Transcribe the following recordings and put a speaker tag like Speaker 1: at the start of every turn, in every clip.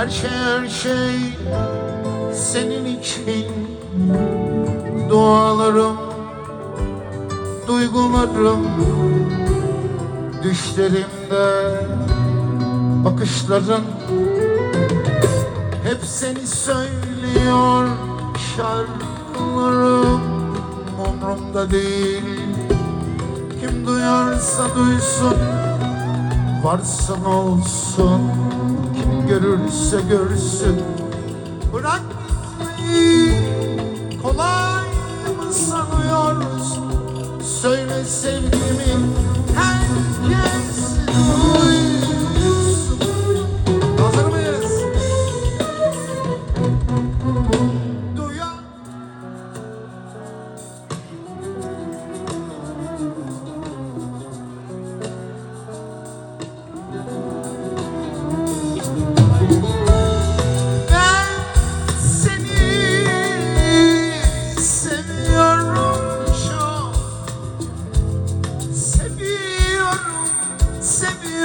Speaker 1: Her şey her şey senin için. Dualarım, duygularım Düşlerimde bakışların Hep seni söylüyor. Şarkılarım Umrumda değil. Kim duyarsa duysun Varsın olsun görürse görsün. Bırak gitmeyi kolay mı sanıyoruz Söyle sevgimi herkes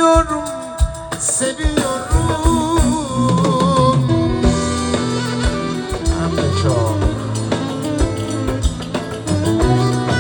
Speaker 1: seviyorum seni.